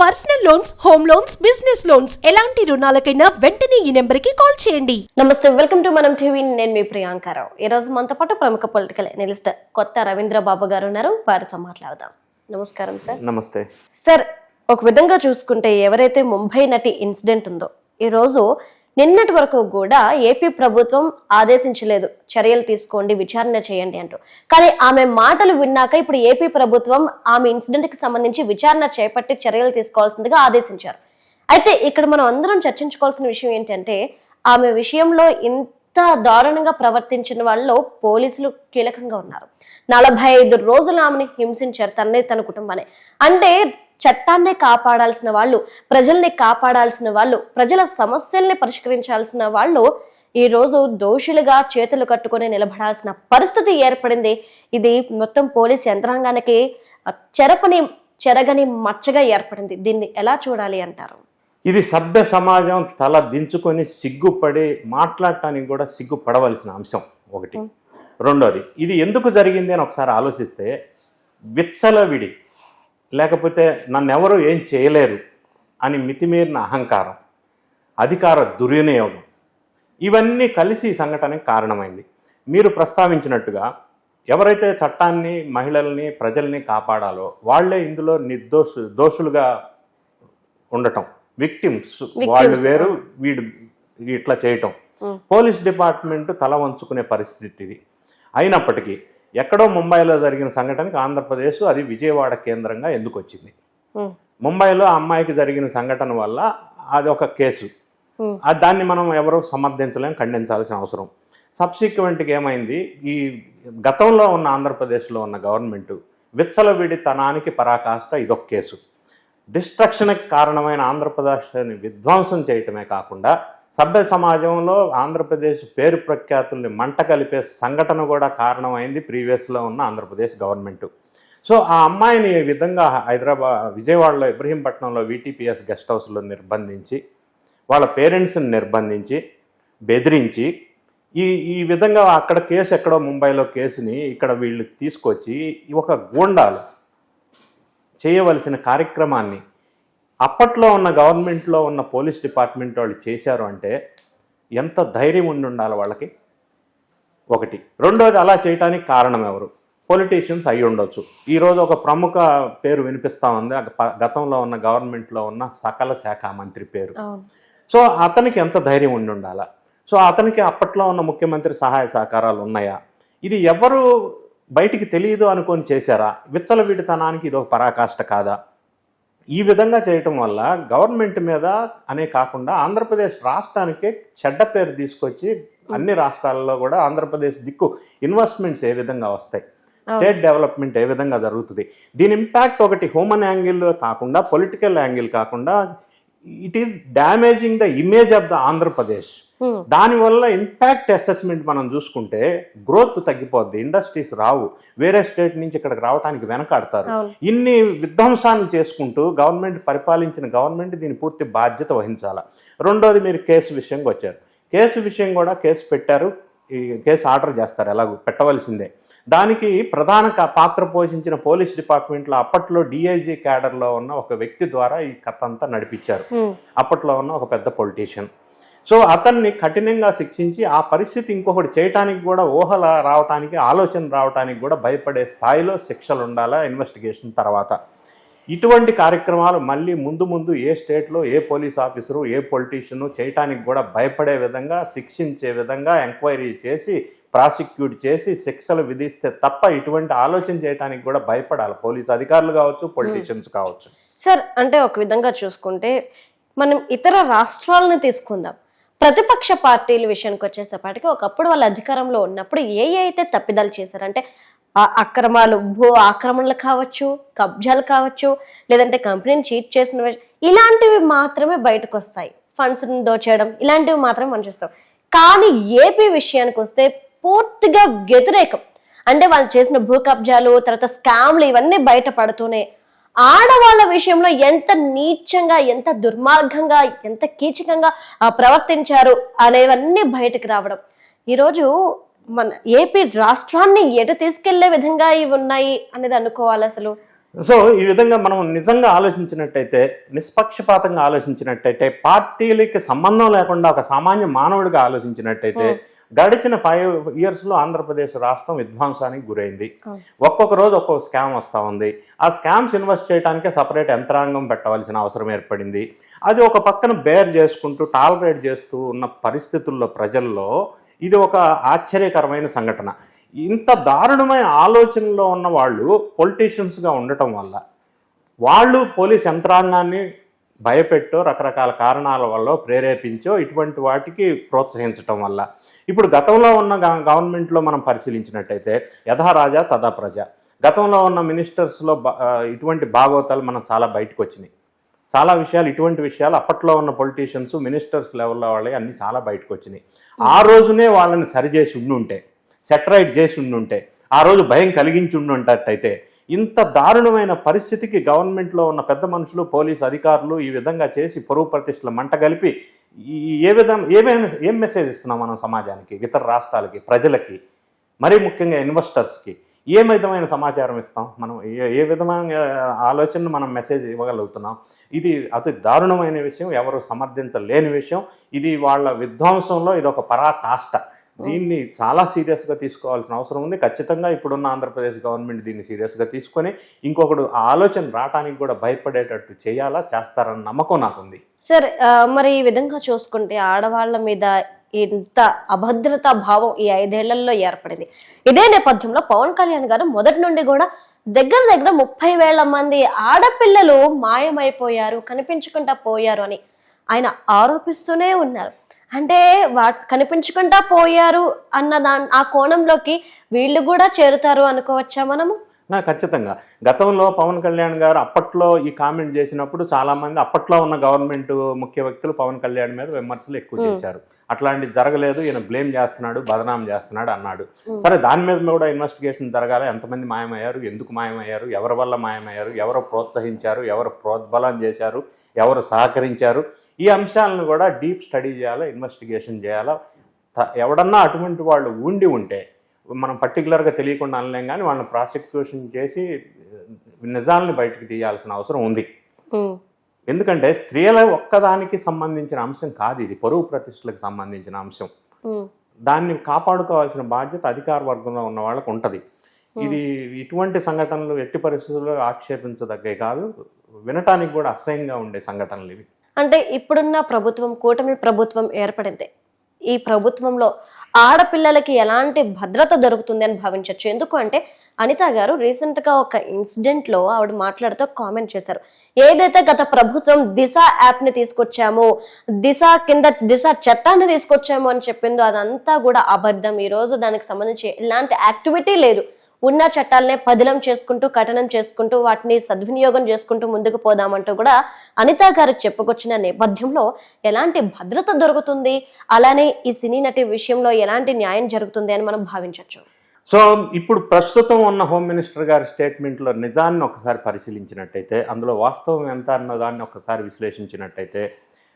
Personal loans home loans business loans. ఎలాంటి రుణాలకైనా వెంటనే ఈ నెంబర్కి కాల్ చేయండి. నమస్తే వెల్కమ్ టు మనం టీవీ. నేను మీ ప్రియాంకారావు ఈ రోజు మనతో పాటు ప్రముఖ పొలిటికల్ అనలిస్ట్ కొత్త రవీంద్ర బాబు గారు ఉన్నారు. వారితో మాట్లాడదాం. నమస్కారం సార్. నమస్తే. సార్ ఒక విధంగా చూసుకుంటే ఎవరైతే ముంబై నటి ఇన్సిడెంట్ ఉందో ఈ రోజు నిన్నటి వరకు కూడా ఏపీ ప్రభుత్వం ఆదేశించలేదు. చర్యలు తీసుకోండి విచారణ చేయండి అంటూ. కానీ ఆమె మాటలు విన్నాక ఇప్పుడు ఏపీ ప్రభుత్వం ఆమె ఇన్సిడెంట్కి సంబంధించి విచారణ చేపట్టి చర్యలు తీసుకోవాల్సిందిగా ఆదేశించారు. అయితే ఇక్కడ మనం అందరం చర్చించుకోవాల్సిన విషయం ఏంటంటే ఆమె విషయంలో ఇంత దారుణంగా ప్రవర్తించిన వాళ్ళు పోలీసులు కీలకంగా ఉన్నారు. నలభై ఐదు రోజులు ఆమెను హింసించారు తన్నే తన కుటుంబాన్ని. అంటే చట్టాన్నే కాపాడాల్సిన వాళ్ళు ప్రజల్ని కాపాడాల్సిన వాళ్ళు ప్రజల సమస్యల్ని పరిష్కరించాల్సిన వాళ్ళు ఈ రోజు దోషులుగా చేతులు కట్టుకొని నిలబడాల్సిన పరిస్థితి ఏర్పడింది. ఇది మొత్తం పోలీస్ యంత్రాంగానికి చెరపని చెరగని మచ్చగా ఏర్పడింది. దీన్ని ఎలా చూడాలి అంటారు? ఇది సభ్య సమాజం తల దించుకొని సిగ్గుపడి మాట్లాడటానికి కూడా సిగ్గుపడవలసిన అంశం ఒకటి. రెండోది ఇది ఎందుకు జరిగింది అని ఒకసారి ఆలోచిస్తే విచ్చలవిడి లేకపోతే నన్నెవరూ ఏం చేయలేరు అని మితిమీరిన అహంకారం అధికార దుర్వినియోగం ఇవన్నీ కలిసి ఈ సంఘటనకి కారణమైంది. మీరు ప్రస్తావించినట్టుగా ఎవరైతే చట్టాన్ని మహిళల్ని ప్రజల్ని కాపాడాలో వాళ్ళే ఇందులో నిర్దోషు దోషులుగా ఉండటం. విక్టిమ్స్. వాళ్ళు వేరు వీడు ఇట్లా చేయటం. పోలీస్ డిపార్ట్మెంట్ తల వంచుకునే పరిస్థితి ఇది. అయినప్పటికీ ఎక్కడో ముంబైలో జరిగిన సంఘటనకి ఆంధ్రప్రదేశ్ అది విజయవాడ కేంద్రంగా ఎందుకు వచ్చింది? ముంబైలో ఆ అమ్మాయికి జరిగిన సంఘటన వల్ల అది ఒక కేసు. దాన్ని మనం ఎవరు సమర్థించలేం ఖండించాల్సిన అవసరం. సబ్సిక్వెంట్గా ఏమైంది? ఈ గతంలో ఉన్న ఆంధ్రప్రదేశ్లో ఉన్న గవర్నమెంట్ విచ్చలవిడితనానికి పరాకాష్ట ఇదొక కేసు. డిస్ట్రక్షన్కి కారణమైన ఆంధ్రప్రదేశ్ని విధ్వంసం చేయటమే కాకుండా సభ్య సమాజంలో ఆంధ్రప్రదేశ్ పేరు ప్రఖ్యాతుల్ని మంట కలిపే సంఘటన కూడా కారణమైంది ప్రీవియస్లో ఉన్న ఆంధ్రప్రదేశ్ గవర్నమెంట్. సో ఆ అమ్మాయిని ఈ విధంగా హైదరాబాద్ విజయవాడలో ఇబ్రహీంపట్నంలో వీటీపీఎస్ గెస్ట్ హౌస్లో నిర్బంధించి వాళ్ళ పేరెంట్స్ని నిర్బంధించి బెదిరించి ఈ ఈ విధంగా అక్కడ కేసు ఎక్కడో ముంబైలో కేసుని ఇక్కడ వీళ్ళు తీసుకొచ్చి ఒక గూండాలు చేయవలసిన కార్యక్రమాన్ని అప్పట్లో ఉన్న గవర్నమెంట్లో ఉన్న పోలీస్ డిపార్ట్మెంట్ వాళ్ళు చేశారు అంటే ఎంత ధైర్యం ఉండి ఉండాలి వాళ్ళకి? ఒకటి. రెండోది అలా చేయటానికి కారణం ఎవరు? పొలిటీషియన్స్ అయి ఉండొచ్చు. ఈరోజు ఒక ప్రముఖ పేరు వినిపిస్తా ఉంది. గతంలో ఉన్న గవర్నమెంట్లో ఉన్న సకల శాఖ మంత్రి పేరు. సో అతనికి ఎంత ధైర్యం ఉండి ఉండాలా? సో అతనికి అప్పట్లో ఉన్న ముఖ్యమంత్రి సహాయ సహకారాలు ఉన్నాయా? ఇది ఎవరు బయటికి తెలియదు అనుకొని చేశారా? విచ్చలవిడితనానికి ఇది ఒక పరాకాష్ట కాదా? ఈ విధంగా చేయటం వల్ల గవర్నమెంట్ మీద అనే కాకుండా ఆంధ్రప్రదేశ్ రాష్ట్రానికే చెడ్డ పేరు తీసుకొచ్చి అన్ని రాష్ట్రాల్లో కూడా ఆంధ్రప్రదేశ్ దిక్కు ఇన్వెస్ట్మెంట్స్ ఏ విధంగా వస్తాయి. స్టేట్ డెవలప్మెంట్ ఏ విధంగా జరుగుతుంది. దీని ఇంపాక్ట్ ఒకటి హ్యూమన్ యాంగిల్ కాకుండా పొలిటికల్ యాంగిల్ కాకుండా it is damaging the image of the Andhra Pradesh. దానివల్ల ఇంపాక్ట్ అసెస్మెంట్ మనం చూసుకుంటే గ్రోత్ తగ్గిపోద్ది ఇండస్ట్రీస్ రావు. వేరే స్టేట్ నుంచి ఇక్కడికి రావడానికి వెనకాడతారు. ఇన్ని విధ్వంసాలు చేసుకుంటూ గవర్నమెంట్ పరిపాలించిన గవర్నమెంట్ దీని పూర్తి బాధ్యత వహించాలి? రెండోది మీరు కేసు విషయంకి వచ్చారు. కేసు విషయం కూడా కేసు పెట్టారు. ఈ కేసు ఆర్డర్ చేస్తారు. ఎలాగో పెట్టవలసిందే. దానికి ప్రధాన పాత్ర పోషించిన పోలీస్ డిపార్ట్మెంట్లో అప్పట్లో డిఐజీ క్యాడర్లో ఉన్న ఒక వ్యక్తి ద్వారా ఈ కథ అంతా నడిపించారు. ఉమ్, అప్పట్లో ఉన్న ఒక పెద్ద పొలిటీషియన్ సో అతన్ని కఠినంగా శిక్షించి ఆ పరిస్థితి ఇంకొకటి చేయటానికి కూడా ఊహల రావటానికి ఆలోచన రావటానికి కూడా భయపడే స్థాయిలో శిక్షలు ఉండాలా ఇన్వెస్టిగేషన్ తర్వాత. ఇటువంటి కార్యక్రమాలు మళ్ళీ ముందు ముందు ఏ స్టేట్లో ఏ పోలీస్ ఆఫీసరు ఏ పొలిటీషియను చేయటానికి కూడా భయపడే విధంగా శిక్షించే విధంగా ఎంక్వైరీ చేసి ప్రాసిక్యూట్ చేసి శిక్షలు విధిస్తే తప్ప ఇటువంటి ఆలోచన చేయడానికి కూడా భయపడాలి. పోలీస్ అధికారులు కావచ్చు పొలిటీషియన్స్ కావచ్చు. సార్ అంటే ఒక విధంగా చూసుకుంటే మనం ఇతర రాష్ట్రాలను తీసుకుందాం. ప్రతిపక్ష పార్టీల విషయానికి వచ్చేసేపటికి ఒకప్పుడు వాళ్ళ అధికారంలో ఉన్నప్పుడు ఏ అయితే తప్పిదాలు చేశారంటే అక్రమాలు భూ ఆక్రమణలు కావచ్చు కబ్జాలు కావచ్చు లేదంటే కంపెనీని చీట్ చేసిన ఇలాంటివి మాత్రమే బయటకు వస్తాయి. ఫండ్స్ దోచేయడం ఇలాంటివి మాత్రమే మనం చూస్తాం. కానీ ఏపీ విషయానికి వస్తే పూర్తిగా వ్యతిరేకం. అంటే వాళ్ళు చేసిన భూ కబ్జాలు తర్వాత స్కామ్లు ఇవన్నీ బయటపడుతూనే ఆడవాళ్ళ విషయంలో ఎంత నీచంగా ఎంత దుర్మార్గంగా ఎంత కీచకంగా ప్రవర్తించారు అనేవన్నీ బయటకు రావడం. ఈరోజు మన ఏపీ రాష్ట్రాన్ని ఎటు తీసుకెళ్ళే విధంగా ఇవి ఉన్నాయి అనేది అనుకోవాలి అసలు. సో ఈ విధంగా మనం నిజంగా ఆలోచించినట్టయితే నిష్పక్షపాతంగా ఆలోచించినట్టయితే పార్టీలకి సంబంధం లేకుండా ఒక సామాన్య మానవుడిగా ఆలోచించినట్టయితే గడిచిన ఫైవ్ ఇయర్స్లో ఆంధ్రప్రదేశ్ రాష్ట్రం విధ్వంసానికి గురైంది. ఒక్కొక్క రోజు ఒక్కొక్క స్కామ్ వస్తూ ఉంది. ఆ స్కామ్స్ ఇన్వెస్ట్ చేయడానికే సపరేట్ యంత్రాంగం పెట్టవలసిన అవసరం ఏర్పడింది. అది ఒక పక్కన బేర్ చేసుకుంటూ టాలరేట్ చేస్తూ ఉన్న పరిస్థితుల్లో ప్రజల్లో ఇది ఒక ఆశ్చర్యకరమైన సంఘటన. ఇంత దారుణమైన ఆలోచనలో ఉన్న వాళ్ళు పొలిటీషియన్స్గా ఉండటం వల్ల వాళ్ళు పోలీస్ యంత్రాంగాన్ని భయపెట్టో రకరకాల కారణాల వల్ల ప్రేరేపించో ఇటువంటి వాటికి ప్రోత్సహించటం వల్ల. ఇప్పుడు గతంలో ఉన్న గవర్నమెంట్లో మనం పరిశీలించినట్టయితే యథా రాజా తదా ప్రజ. గతంలో ఉన్న మినిస్టర్స్లో ఇటువంటి భాగవతాలు మనం చాలా బయటకు వచ్చినాయి చాలా విషయాలు ఇటువంటి విషయాలు అప్పట్లో ఉన్న పొలిటీషియన్స్ మినిస్టర్స్ లెవెల్లో వాళ్ళే అన్ని చాలా బయటకు వచ్చినాయి ఆ రోజునే వాళ్ళని సరిచేసి ఉండుంటే సెటరైట్ చేసి ఉండుంటే ఆ రోజు భయం కలిగించి ఉండుంటట్టయితే ఇంత దారుణమైన పరిస్థితికి గవర్నమెంట్లో ఉన్న పెద్ద మనుషులు పోలీసు అధికారులు ఈ విధంగా చేసి పరువు ప్రతిష్టలు మంట కలిపి ఈ ఏ విధం ఏమైనా ఏం మెసేజ్ ఇస్తున్నాం మనం సమాజానికి ఇతర రాష్ట్రాలకి ప్రజలకి మరీ ముఖ్యంగా ఇన్వెస్టర్స్కి ఏ విధమైన సమాచారం ఇస్తాం? మనం ఏ ఏ విధమైన ఆలోచన మనం మెసేజ్ ఇవ్వగలుగుతున్నాం? ఇది అతి దారుణమైన విషయం ఎవరు సమర్థించలేని విషయం. ఇది వాళ్ళ విధ్వంసంలో ఇది ఒక పరాకాష్ట. దీన్ని చాలా సీరియస్గా తీసుకోవాల్సిన అవసరం ఉంది. ఖచ్చితంగా ఇప్పుడున్న ఆంధ్రప్రదేశ్ గవర్నమెంట్ దీన్ని సీరియస్గా తీసుకొని ఇంకొకడు ఆలోచన రావడానికి కూడా భయపడేటట్టు చేయాలా చేస్తారన్న నమ్మకం నాకుంది. సార్ మరి ఈ విధంగా చూసుకుంటే ఆడవాళ్ళ మీద ఇంత అభద్రతా భావం ఈ ఐదేళ్ళలో ఏర్పడింది. ఇదే నేపథ్యంలో పవన్ కళ్యాణ్ గారు మొదటి నుండి కూడా దగ్గర దగ్గర ముప్పై వేల మంది ఆడపిల్లలు మాయమైపోయారు కనిపించకుండా పోయారు అని ఆయన ఆరోపిస్తూనే ఉన్నారు. అంటే వా కనిపించకుండా పోయారు అన్న దా ఆ కోణంలోకి వీళ్ళు కూడా చేరుతారు అనుకోవచ్చా మనము? నా ఖచ్చితంగా. గతంలో పవన్ కళ్యాణ్ గారు అప్పట్లో ఈ కామెంట్ చేసినప్పుడు చాలా మంది అప్పట్లో ఉన్న గవర్నమెంట్ ముఖ్య వ్యక్తులు పవన్ కళ్యాణ్ మీద విమర్శలు ఎక్కువ చేశారు. అట్లాంటిది జరగలేదు ఈయన బ్లేమ్ చేస్తున్నాడు బదనాం చేస్తున్నాడు అన్నాడు. సరే దాని మీద కూడా ఇన్వెస్టిగేషన్ జరగాలి. ఎంతమంది మాయమయ్యారు ఎందుకు మాయమయ్యారు ఎవరి వల్ల మాయమయ్యారు ఎవరు ప్రోత్సహించారు ఎవరు ప్రోద్బలం చేశారు ఎవరు సహకరించారు ఈ అంశాలను కూడా డీప్ స్టడీ చేయాలా ఇన్వెస్టిగేషన్ చేయాలా? ఎవడన్నా అటువంటి వాళ్ళు ఉండి ఉంటే మనం పర్టికులర్గా తెలియకుండా అనలేం కానీ వాళ్ళని ప్రాసిక్యూషన్ చేసి నిజాలను బయటకు తీయాల్సిన అవసరం ఉంది. ఎందుకంటే స్త్రీల ఒక్కదానికి సంబంధించిన అంశం కాదు ఇది. పరువు ప్రతిష్టలకు సంబంధించిన అంశం. దాన్ని కాపాడుకోవాల్సిన బాధ్యత అధికార వర్గంలో ఉన్న వాళ్ళకు ఉంటుంది. ఇది ఇటువంటి సంఘటనలు ఎట్టి పరిస్థితుల్లో ఆక్షేపించదగ్గే కాదు. వినటానికి కూడా అసహ్యంగా ఉండే సంఘటనలు ఇవి. అంటే ఇప్పుడున్న ప్రభుత్వం కూటమి ప్రభుత్వం ఏర్పడింది. ఈ ప్రభుత్వంలో ఆడపిల్లలకి ఎలాంటి భద్రత దొరుకుతుంది అని భావించవచ్చు ఎందుకు అంటే అనిత గారు రీసెంట్గా ఒక ఇన్సిడెంట్లో ఆవిడ మాట్లాడుతూ కామెంట్ చేశారు. ఏదైతే గత ప్రభుత్వం దిశ యాప్ని తీసుకొచ్చామో దిశ కింద దిశ చట్టాన్ని తీసుకొచ్చాము అని చెప్పిందో అదంతా కూడా అబద్ధం. ఈరోజు దానికి సంబంధించి ఎలాంటి యాక్టివిటీ లేదు. ఉన్న చట్టాలనే పదిలం చేసుకుంటూ కఠినం చేసుకుంటూ వాటిని సద్వినియోగం చేసుకుంటూ ముందుకు పోదామంటూ కూడా అనిత గారు చెప్పుకొచ్చిన నేపథ్యంలో ఎలాంటి భద్రత దొరుకుతుంది? అలానే ఈ సినీ నటి విషయంలో ఎలాంటి న్యాయం జరుగుతుంది అని మనం భావించవచ్చు సో ఇప్పుడు ప్రస్తుతం ఉన్న హోమ్ మినిస్టర్ గారి స్టేట్మెంట్లో నిజాన్ని ఒకసారి పరిశీలించినట్టయితే అందులో వాస్తవం ఎంత అన్న దాన్ని ఒకసారి విశ్లేషించినట్టయితే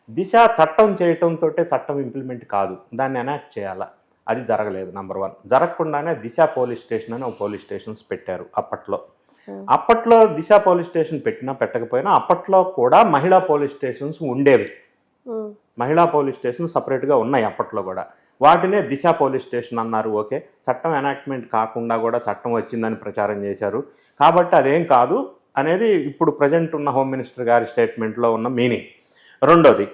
దిశ చట్టం చేయటంతో చట్టం ఇంప్లిమెంట్ కాదు. దాన్ని ఎనాక్ట్ చేయాలా? అది జరగలేదు నంబర్ వన్ జరగకుండానే దిశ పోలీస్ స్టేషన్ అని ఒక పోలీస్ స్టేషన్స్ పెట్టారు అప్పట్లో. అప్పట్లో దిశ పోలీస్ స్టేషన్ పెట్టినా పెట్టకపోయినా అప్పట్లో కూడా మహిళా పోలీస్ స్టేషన్స్ ఉండేవి. మహిళా పోలీస్ స్టేషన్ సపరేట్గా ఉన్నాయి అప్పట్లో కూడా. వాటినే దిశ పోలీస్ స్టేషన్ అన్నారు ఓకే. చట్టం ఎనాక్ట్మెంట్ కాకుండా కూడా చట్టం వచ్చిందని ప్రచారం చేశారు. కాబట్టి అదేం కాదు అనేది ఇప్పుడు ప్రజెంట్ ఉన్న హోమ్ మినిస్టర్ గారి స్టేట్మెంట్లో ఉన్న మీనింగ్. రెండోది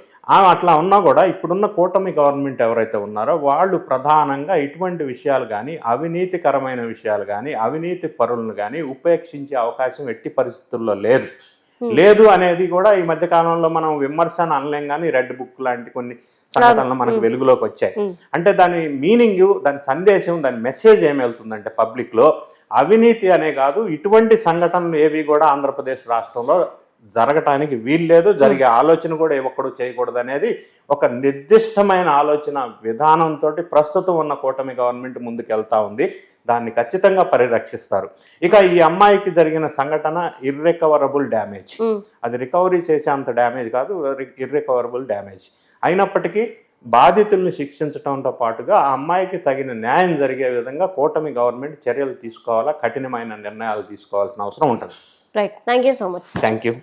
అట్లా ఉన్నా కూడా ఇప్పుడున్న కూటమి గవర్నమెంట్ ఎవరైతే ఉన్నారో వాళ్ళు ప్రధానంగా ఇటువంటి విషయాలు కానీ అవినీతికరమైన విషయాలు కానీ అవినీతి పరులను కానీ ఉపేక్షించే అవకాశం ఎట్టి పరిస్థితుల్లో లేదు. లేదు అనేది కూడా ఈ మధ్య కాలంలో మనం విమర్శ అని అనలేం కానీ రెడ్ బుక్ లాంటి కొన్ని సంఘటనలు మనకు వెలుగులోకి వచ్చాయి. అంటే దాని మీనింగ్ దాని సందేశం దాని మెసేజ్ ఏమి వెళ్తుందంటే పబ్లిక్లో అవినీతి అనే కాదు ఇటువంటి సంఘటనలు ఏవి కూడా ఆంధ్రప్రదేశ్ రాష్ట్రంలో జరగటానికి వీల్లేదు జరిగే ఆలోచన కూడా ఏ ఒక్కడు చేయకూడదు అనేది ఒక నిర్దిష్టమైన ఆలోచన విధానంతో ప్రస్తుతం ఉన్న కూటమి గవర్నమెంట్ ముందుకు వెళ్తా ఉంది. దాన్ని ఖచ్చితంగా పరిరక్షిస్తారు. ఇక ఈ అమ్మాయికి జరిగిన సంఘటన ఇర్రికవరబుల్ డ్యామేజ్ అది రికవరీ చేసే అంత డ్యామేజ్ కాదు ఇర్రికవరబుల్ డ్యామేజ్ అయినప్పటికీ బాధితుల్ని శిక్షించడంతో పాటుగా ఆ అమ్మాయికి తగిన న్యాయం జరిగే విధంగా కూటమి గవర్నమెంట్ చర్యలు తీసుకోవాలా కఠినమైన నిర్ణయాలు తీసుకోవాల్సిన అవసరం ఉంటుంది. Right. Thank you so much. Thank you.